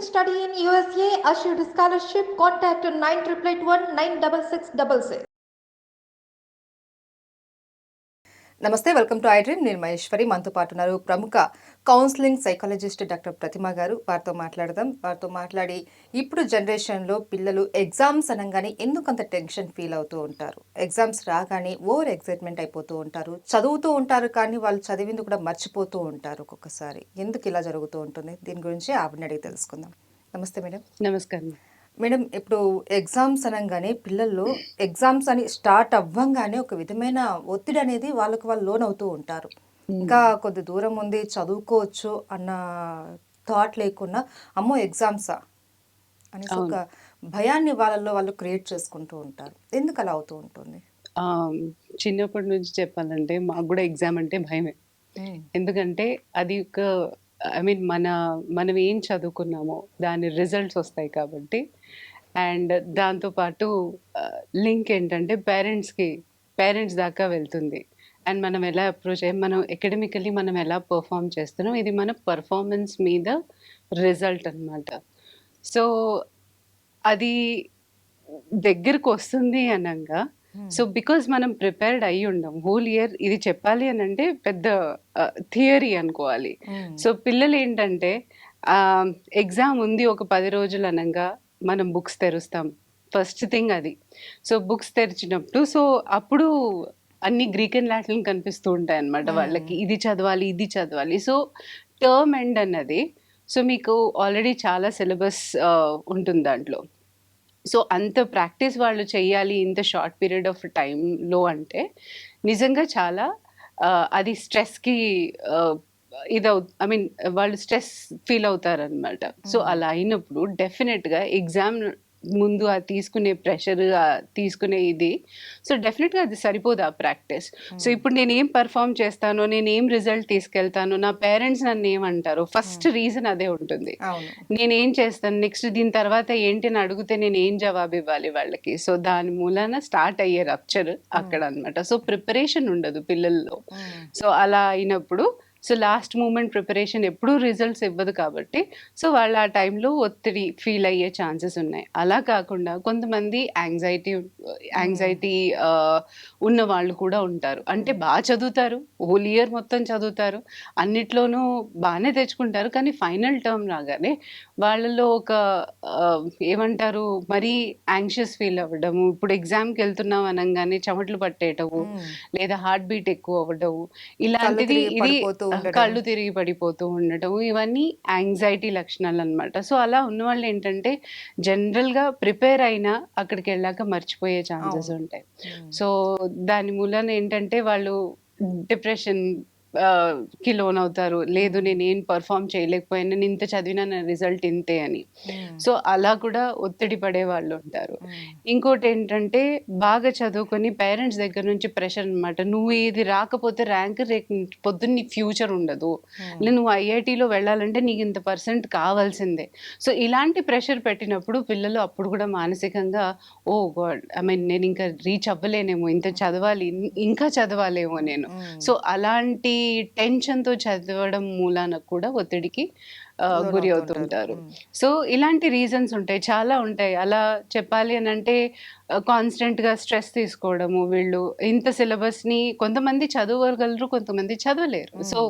Study in USA assured scholarship. Contact 9881 96666. నమస్తే welcome to I dream నేను మహేశ్వరి. మనతో పాటు ఉన్నారు ప్రముఖ కౌన్సిలింగ్ సైకాలజిస్ట్ డాక్టర్ ప్రతిమ గారు. వారితో మాట్లాడదాం. వారితో మాట్లాడి ఇప్పుడు జనరేషన్లో పిల్లలు ఎగ్జామ్స్ అనగానే ఎందుకంత టెన్షన్ ఫీల్ అవుతూ ఉంటారు? ఎగ్జామ్స్ రాగానే ఓవర్ ఎక్సైట్మెంట్ అయిపోతూ ఉంటారు. చదువుతూ ఉంటారు కానీ వాళ్ళు చదివింది కూడా మర్చిపోతూ ఉంటారు ఒక్కొక్కసారి. ఎందుకు ఇలా జరుగుతూ ఉంటుంది? దీని గురించి ఆవిడని అడిగి తెలుసుకుందాం. నమస్తే మేడం. నమస్కారం. మేడం ఇప్పుడు ఎగ్జామ్స్ అనగానే పిల్లల్లో ఎగ్జామ్స్ అని స్టార్ట్ అవ్వంగానే ఒక విధమైన ఒత్తిడి అనేది వాళ్ళకి వాళ్ళు లోన్ అవుతూ ఉంటారు. ఇంకా కొద్ది దూరం ఉంది చదువుకోవచ్చు అన్న థాట్ లేకుండా అమ్మో ఎగ్జామ్సా? అనేసి ఒక భయాన్ని వాళ్ళల్లో వాళ్ళు క్రియేట్ చేసుకుంటూ ఉంటారు. ఎందుకు అలా అవుతూ ఉంటుంది? చిన్నప్పటి నుంచి చెప్పాలంటే మాకు కూడా ఎగ్జామ్ అంటే భయమే. ఎందుకంటే అది ఒక ఐ మీన్ మన మనం ఏం చదువుకున్నామో దాని రిజల్ట్స్ వస్తాయి కాబట్టి. అండ్ దాంతోపాటు లింక్ ఏంటంటే పేరెంట్స్కి పేరెంట్స్ దాకా వెళ్తుంది. అండ్ మనం ఎలా అప్రోచ్ అయ్యి మనం అకాడమికలీ మనం ఎలా పర్ఫామ్ చేస్తున్నాం? ఇది మన పర్ఫార్మెన్స్ మీద రిజల్ట్ అన్నమాట. సో అది దగ్గరకు వస్తుంది అనగా సో బికాజ్ మనం ప్రిపేర్డ్ అయ్యి ఉండం హోల్ ఇయర్ ఇది చెప్పాలి అని అంటే పెద్ద థియరీ అనుకోవాలి. సో పిల్లలు ఏంటంటే ఎగ్జామ్ ఉంది ఒక పది రోజులు అనగా మనం బుక్స్ తెరుస్తాం. ఫస్ట్ థింగ్ అది. సో బుక్స్ తెరిచినప్పుడు సో అప్పుడు అన్ని గ్రీక్ అండ్ లాటిన్ కనిపిస్తూ ఉంటాయి అన్నమాట వాళ్ళకి. ఇది చదవాలి ఇది చదవాలి. సో టర్మ్ ఎండ్ అన్నది సో మీకు ఆల్రెడీ చాలా సిలబస్ ఉంటుంది దాంట్లో. సో అంత ప్రాక్టీస్ వాళ్ళు చేయాలి ఇంత షార్ట్ పీరియడ్ ఆఫ్ టైంలో అంటే నిజంగా చాలా అది స్ట్రెస్కి ఇది ఐ మీన్ వాళ్ళు స్ట్రెస్ ఫీల్ అవుతారనమాట సో అలా అయినప్పుడు డెఫినెట్గా ఎగ్జామ్ ముందు ఆ తీసుకునే ప్రెషర్ తీసుకునే ఇది. సో డెఫినెట్గా అది సరిపోదు ఆ ప్రాక్టీస్. సో ఇప్పుడు నేను ఏం పర్ఫామ్ చేస్తానో నేను ఏం రిజల్ట్ తీసుకెళ్తానో నా పేరెంట్స్ నన్ను ఏమంటారు ఫస్ట్ రీజన్ అదే ఉంటుంది. నేను ఏం చేస్తాను నెక్స్ట్ దీని తర్వాత ఏంటి అని అడిగితే నేను ఏం జవాబు ఇవ్వాలి వాళ్ళకి. సో దాని మూలాన స్టార్ట్ అయ్యే రప్చర్ అక్కడ అన్నమాట. సో ప్రిపరేషన్ ఉండదు పిల్లల్లో. సో అలా అయినప్పుడు సో లాస్ట్ మూమెంట్ ప్రిపరేషన్ ఎప్పుడూ రిజల్ట్స్ ఇవ్వదు కాబట్టి సో వాళ్ళు ఆ టైంలో ఒత్తిడి ఫీల్ అయ్యే ఛాన్సెస్ ఉన్నాయి. అలా కాకుండా కొంతమంది యాంగ్జైటీ యాంగ్జైటీ ఉన్న వాళ్ళు కూడా ఉంటారు. అంటే బాగా చదువుతారు హోల్ ఇయర్ మొత్తం చదువుతారు. అన్నిట్లోనూ బాగానే తెచ్చుకుంటారు. కానీ ఫైనల్ టర్మ్ రాగానే వాళ్ళలో ఒక ఆ, ఏమంటారు మరీ యాంగ్షియస్ ఫీల్ అవ్వడము ఇప్పుడు ఎగ్జామ్కి వెళ్తున్నాం అనగానే చెమటలు పట్టేయటము లేదా హార్ట్ బీట్ ఎక్కువ అవ్వడము ఇలాంటిది ఇది. కళ్ళు తిరిగి పడిపోతూ ఉండటం ఇవన్నీ యాంగ్జైటీ లక్షణాలు అన్నమాట. సో అలా ఉన్న వాళ్ళు ఏంటంటే జనరల్గా ప్రిపేర్ అయినా అక్కడికి వెళ్ళాక మర్చిపోయే ఛాన్సెస్ అవును. ఉంటాయి సో దాని మూలన ఏంటంటే వాళ్ళు డిప్రెషన్ కి లోన్ అవుతారు లేదు నేను ఏం పర్ఫామ్ చేయలేకపోయాను. నేను ఇంత చదివినా నా రిజల్ట్ ఇంతే అని. సో అలా కూడా ఒత్తిడి పడే వాళ్ళు ఉంటారు. ఇంకోటి ఏంటంటే బాగా చదువుకొని పేరెంట్స్ దగ్గర నుంచి ప్రెషర్ అన్నమాట. నువ్వు ఇది రాకపోతే ర్యాంక్ రేపు పొద్దున్న నీ ఫ్యూచర్ ఉండదు లేదు నువ్వు ఐఐటిలో వెళ్ళాలంటే నీకు ఇంత పర్సెంట్ కావాల్సిందే. సో ఇలాంటి ప్రెషర్ పెట్టినప్పుడు పిల్లలు అప్పుడు కూడా మానసికంగా ఓ గాడ్ ఐ మీన్ నేను ఇంకా రీచ్ అవ్వలేనేమో. ఇంత చదవాలి ఇంకా చదవాలేమో నేను. సో అలాంటి టెన్షన్తో చదవడం మూలాన కూడా ఒత్తిడికి గురి అవుతూ అవుతుంటారు. సో ఇలాంటి రీజన్స్ ఉంటాయి. చాలా ఉంటాయి. అలా చెప్పాలి అని అంటే కాన్స్టెంట్గా స్ట్రెస్ తీసుకోవడము వీళ్ళు ఇంత సిలబస్ని కొంతమంది చదవగలరు కొంతమంది చదవలేరు. సో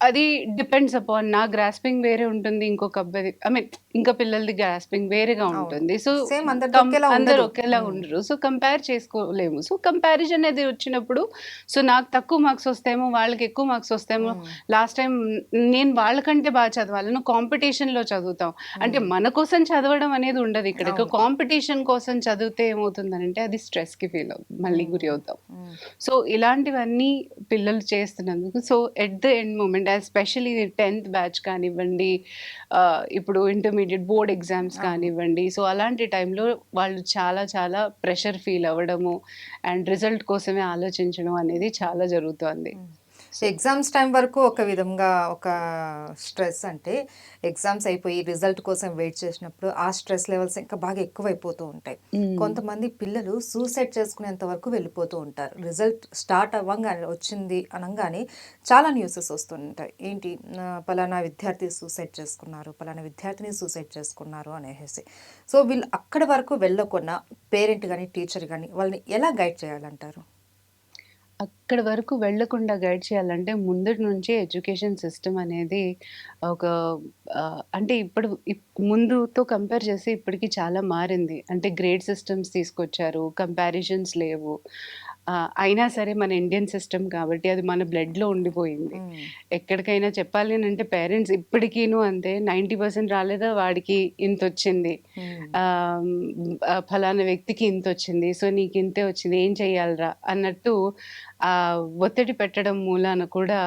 అది డిపెండ్స్ అపాన్ నా గ్రాస్పింగ్ వేరే ఉంటుంది. ఇంకొక అబ్బాయి ఐ మీన్ ఇంకా పిల్లలది గ్రాస్పింగ్ వేరేగా. ఉంటుంది. సో అందరు. ఒకేలా Mm. ఉండరు. సో కంపేర్ చేసుకోలేము. సో కంపారిజన్ అనేది వచ్చినప్పుడు సో నాకు తక్కువ మార్క్స్ వస్తేమో వాళ్ళకి ఎక్కువ మార్క్స్ వస్తేమో లాస్ట్ టైం నేను వాళ్ళకంటే బాగా చదవాలి. నువ్వు కాంపిటీషన్లో చదువుతాం అంటే మన కోసం చదవడం అనేది ఉండదు ఇక్కడ. కాంపిటీషన్ కోసం చదివితే ఏమవుతుందంటే అది స్ట్రెస్కి ఫీల్ అవుతుంది. మళ్ళీ గురి అవుతాం సో ఇలాంటివన్నీ పిల్లలు చేస్తున్నందుకు so at the end moment especially tenth batch కానివ్వండి ఇప్పుడు ఇంటర్మీడియట్ బోర్డ్ ఎగ్జామ్స్ కానివ్వండి. సో అలాంటి టైంలో వాళ్ళు చాలా చాలా ప్రెషర్ ఫీల్ అవ్వడము అండ్ రిజల్ట్ కోసమే ఆలోచించడం అనేది చాలా జరుగుతోంది. ఎగ్జామ్స్ టైం వరకు ఒక విధంగా ఒక స్ట్రెస్ అంటే ఎగ్జామ్స్ అయిపోయి రిజల్ట్ కోసం వెయిట్ చేసినప్పుడు ఆ స్ట్రెస్ లెవెల్స్ ఇంకా బాగా ఎక్కువైపోతూ ఉంటాయి. కొంతమంది పిల్లలు సూసైడ్ చేసుకునేంత వరకు వెళ్ళిపోతూ ఉంటారు. రిజల్ట్ స్టార్ట్ అవ్వగానే వచ్చింది అనగానే చాలా న్యూసెస్ వస్తుంటాయి. ఏంటి? పలానా విద్యార్థి సూసైడ్ చేసుకున్నారు పలానా విద్యార్థిని సూసైడ్ చేసుకున్నారు అనేసి. సో వీళ్ళు అక్కడి వరకు వెళ్ళకుండా పేరెంట్ కానీ టీచర్ కానీ వాళ్ళని ఎలా గైడ్ చేయాలంటారు? అక్కడ వరకు వెళ్ళకుండా గైడ్ చేయాలంటే ముందటి నుంచి ఎడ్యుకేషన్ సిస్టమ్ అనేది ఒక అంటే ఇప్పుడు ఇప్- ముందుతో కంపేర్ చేసి ఇప్పటికి చాలా మారింది. అంటే గ్రేడ్ సిస్టమ్స్ తీసుకొచ్చారు కంపారిజన్స్ లేవు. ఆ, అయినా సరే మన ఇండియన్ సిస్టమ్ కాబట్టి అది మన బ్లడ్లో ఉండిపోయింది. ఎక్కడికైనా చెప్పాలి అని అంటే పేరెంట్స్ ఇప్పటికీను అంతే నైంటీ పర్సెంట్ రాలేదా వాడికి ఇంత వచ్చింది ఆ, ఫలానా వ్యక్తికి ఇంత వచ్చింది సో నీకు ఇంతే వచ్చింది ఏం చెయ్యాలరా అన్నట్టు ఆ ఒత్తిడి పెట్టడం మూలాన కూడా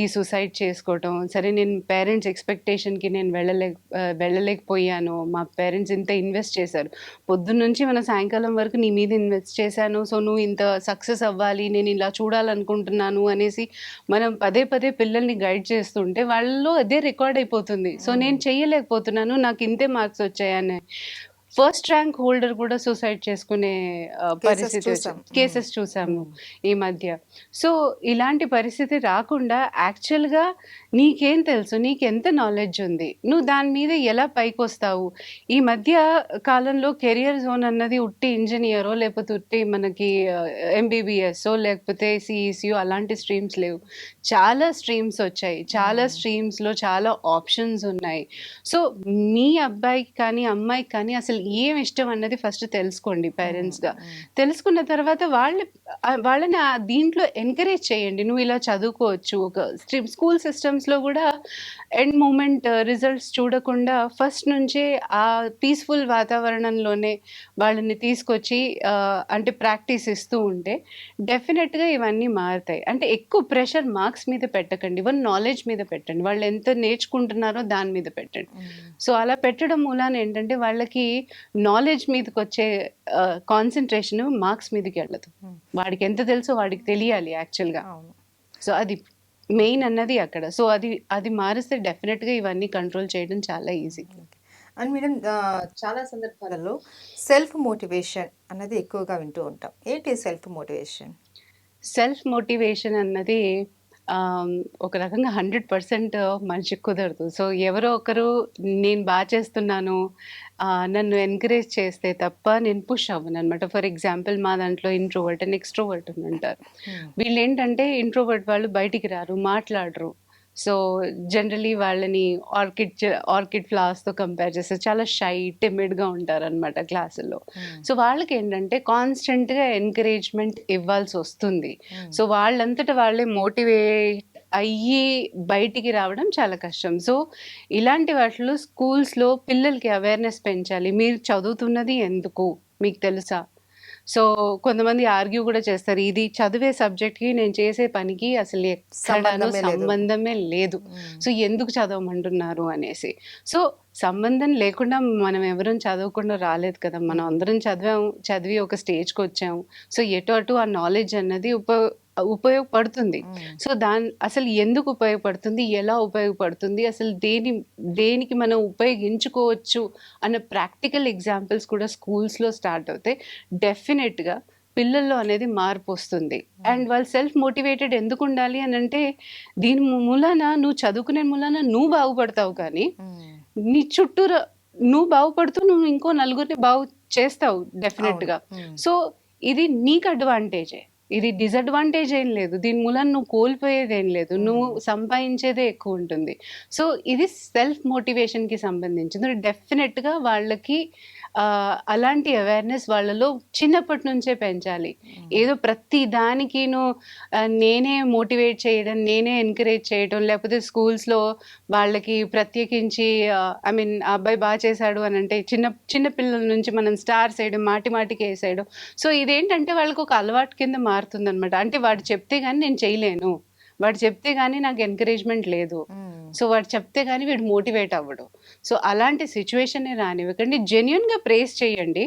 ఈ సూసైడ్ చేసుకోవటం. సరే నేను పేరెంట్స్ ఎక్స్పెక్టేషన్కి నేను వెళ్ళలే వెళ్ళలేకపోయాను. మా పేరెంట్స్ ఇంత ఇన్వెస్ట్ చేశారు. పొద్దున్న నుంచి మన సాయంకాలం వరకు నీ మీద ఇన్వెస్ట్ చేశాను. సో నువ్వు ఇంత సక్సెస్ అవ్వాలి నేను ఇలా చూడాలనుకుంటున్నాను అనేసి మనం పదే పదే పిల్లల్ని గైడ్ చేస్తుంటే వాళ్ళలో అదే రికార్డ్ అయిపోతుంది. సో నేను చెయ్యలేకపోతున్నాను. నాకు ఇంతే మార్క్స్ వచ్చాయని. ఫస్ట్ ర్యాంక్ హోల్డర్ కూడా సూసైడ్ చేసుకునే పరిస్థితి. కేసెస్ చూసాము ఈ మధ్య. సో ఇలాంటి పరిస్థితి రాకుండా యాక్చువల్గా నీకేం తెలుసు? నీకు ఎంత నాలెడ్జ్ ఉంది? నువ్వు దాని మీద ఎలా పైకి వస్తావు ఈ మధ్య కాలంలో కెరియర్ జోన్ అన్నది ఉట్టి ఇంజనీరో లేకపోతే ఉట్టి మనకి ఎంబీబీఎస్ లేకపోతే సిఈసియో అలాంటి స్ట్రీమ్స్ లేవు. చాలా స్ట్రీమ్స్ వచ్చాయి. చాలా స్ట్రీమ్స్లో చాలా ఆప్షన్స్ ఉన్నాయి. సో మీ అబ్బాయికి కానీ అమ్మాయికి కానీ అసలు ఏం ఇష్టం అన్నది ఫస్ట్ తెలుసుకోండి పేరెంట్స్గా తెలుసుకున్న తర్వాత వాళ్ళ వాళ్ళని దీంట్లో ఎంకరేజ్ చేయండి. నువ్వు ఇలా చదువుకోవచ్చు. ఒక స్ట్రీమ్ స్కూల్ సిస్టమ్స్లో కూడా ఎండ్ మూమెంట్ రిజల్ట్స్ చూడకుండా ఫస్ట్ నుంచే ఆ పీస్ఫుల్ వాతావరణంలోనే వాళ్ళని తీసుకొచ్చి అంటే ప్రాక్టీస్ ఇస్తూ ఉంటే డెఫినెట్గా ఇవన్నీ మారుతాయి. అంటే ఎక్కువ ప్రెషర్ మార్క్స్ మీద పెట్టకండి. ఇవన్నీ నాలెడ్జ్ మీద పెట్టండి. వాళ్ళు ఎంత నేర్చుకుంటున్నారో దాని మీద పెట్టండి. సో అలా పెట్టడం మూలాన ఏంటంటే వాళ్ళకి నాలెడ్జ్ మీదకి వచ్చే కాన్సన్ట్రేషన్ మార్క్స్ మీదకి వెళ్ళదు. వాడికి ఎంత తెలుసో వాడికి తెలియాలి యాక్చువల్గా సో అది మెయిన్ అన్నది అక్కడ. సో అది అది మారిస్తే డెఫినెట్గా ఇవన్నీ కంట్రోల్ చేయడం చాలా ఈజీ అండ్ మేడం చాలా సందర్భాలలో సెల్ఫ్ మోటివేషన్ అన్నది ఎక్కువగా వింటూ ఉంటాం. ఏంటి సెల్ఫ్ మోటివేషన్ సెల్ఫ్ మోటివేషన్ అన్నది ఒక రకంగా హండ్రెడ్ పర్సెంట్ మనిషికి కుదరదు. సో ఎవరో ఒకరు నేను బాగా చేస్తున్నాను నన్ను ఎంకరేజ్ చేస్తే తప్ప నేను పుష్ అవ్వను అనమాట ఫర్ ఎగ్జాంపుల్ మా దాంట్లో ఇంట్రోవర్ట్ అండ్ ఎక్స్ట్రోవర్ట్ అని అంటారు వీళ్ళు ఏంటంటే ఇంట్రోవర్ట్ వాళ్ళు బయటికి రారు మాట్లాడరు. సో జనరలీ వాళ్ళని ఆర్కిడ్ ఆర్కిడ్ ఫ్లవర్స్తో కంపేర్ చేస్తే చాలా షై టిమిడ్గా ఉంటారు అనమాట క్లాసుల్లో. సో వాళ్ళకి ఏంటంటే కాన్స్టెంట్గా ఎంకరేజ్మెంట్ ఇవ్వాల్సి వస్తుంది. సో వాళ్ళంతట వాళ్ళే మోటివేట్ అయ్యి బయటికి రావడం చాలా కష్టం. సో ఇలాంటి వాటిలో స్కూల్స్లో పిల్లలకి అవేర్నెస్ పెంచాలి. మీరు చదువుతున్నది ఎందుకు? మీకు తెలుసా? సో కొంతమంది ఆర్గ్యూ కూడా చేస్తారు. ఇది చదివే సబ్జెక్ట్కి నేను చేసే పనికి అసలు ఎక్కడానూ సంబంధమే లేదు. సంబంధమే లేదు. సో ఎందుకు చదవమంటున్నారు అనేసి. సో సంబంధం లేకుండా మనం ఎవరం చదవకుండా రాలేదు కదా. మనం అందరం చదివాము చదివి ఒక స్టేజ్కి వచ్చాము సో ఎటు అటు ఆ నాలెడ్జ్ అన్నది ఉప ఉపయోగపడుతుంది. సో దాని అసలు ఎందుకు ఉపయోగపడుతుంది? ఎలా ఉపయోగపడుతుంది? అసలు దేని దేనికి మనం ఉపయోగించుకోవచ్చు? అన్న ప్రాక్టికల్ ఎగ్జాంపుల్స్ కూడా స్కూల్స్లో స్టార్ట్ అవుతాయి. డెఫినెట్గా పిల్లల్లో అనేది మార్పు వస్తుంది. అండ్ వాళ్ళు సెల్ఫ్ మోటివేటెడ్ ఎందుకు ఉండాలి అని అంటే దీని మూలాన నువ్వు చదువుకునే మూలాన నువ్వు బాగుపడతావు కానీ నీ చుట్టూరా నువ్వు బాగుపడుతూ నువ్వు ఇంకో నలుగురిని బాగు చేస్తావు డెఫినెట్గా. సో ఇది నీకు అడ్వాంటేజే. ఇది డిసడ్వాంటేజ్ ఏం లేదు. దీని మూలన నువ్వు కోల్పోయేది ఏం లేదు. నువ్వు సంపాదించేదే ఎక్కువ ఉంటుంది. సో ఇది సెల్ఫ్ మోటివేషన్కి సంబంధించింది. డెఫినెట్గా వాళ్ళకి అలాంటి అవేర్నెస్ వాళ్ళలో చిన్నప్పటి నుంచే పెంచాలి. ఏదో ప్రతి దానికిను నేనే మోటివేట్ చేయడం నేనే ఎంకరేజ్ చేయడం లేకపోతే స్కూల్స్లో వాళ్ళకి ప్రత్యేకించి ఐ మీన్ ఆ అబ్బాయి బాగా చేశాడు అని అంటే చిన్న చిన్న పిల్లల నుంచి మనం స్టార్స్ వేయడం మాటి మాటికి వేసేయడం. సో ఇదేంటంటే వాళ్ళకి ఒక అలవాటు కింద మారుతుంది అనమాట అంటే వాడు చెప్తే కానీ నేను చేయలేను. వాడు చెప్తే గానీ నాకు ఎంకరేజ్మెంట్ లేదు. సో వాడు చెప్తే కానీ వీడు మోటివేట్ అవ్వడు. సో అలాంటి సిచ్యువేషన్ రానివ్వకండి. జెన్యున్గా ప్రేస్ చేయండి.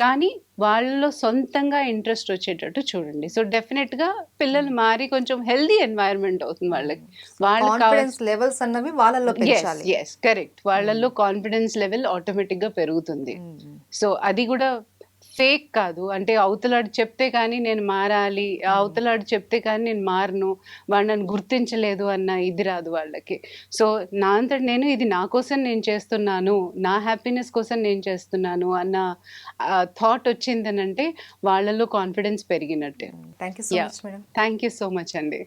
కానీ వాళ్ళలో సొంతంగా ఇంట్రెస్ట్ వచ్చేటట్టు చూడండి. సో డెఫినెట్గా పిల్లలు మారి కొంచెం హెల్దీ ఎన్వైరన్మెంట్ అవుతుంది వాళ్ళకి. వాళ్ళకి కాన్ఫిడెన్స్ లెవెల్స్ అన్నవి ఎస్ కరెక్ట్ వాళ్ళల్లో కాన్ఫిడెన్స్ లెవెల్ ఆటోమేటిక్గా పెరుగుతుంది. సో అది కూడా ఫేక్ కాదు. అంటే అవతలాడు చెప్తే కానీ నేను మారాలి అవతలాడు చెప్తే కానీ నేను మారను వాడు నన్ను గుర్తించలేదు అన్న ఇది రాదు వాళ్ళకి. సో నా అంతటి నేను ఇది నా కోసం నేను చేస్తున్నాను నా హ్యాపీనెస్ కోసం నేను చేస్తున్నాను అన్న థాట్ వచ్చిందనంటే వాళ్ళలో కాన్ఫిడెన్స్ పెరిగినట్టే. థ్యాంక్ యూ సో మచ్ అండి.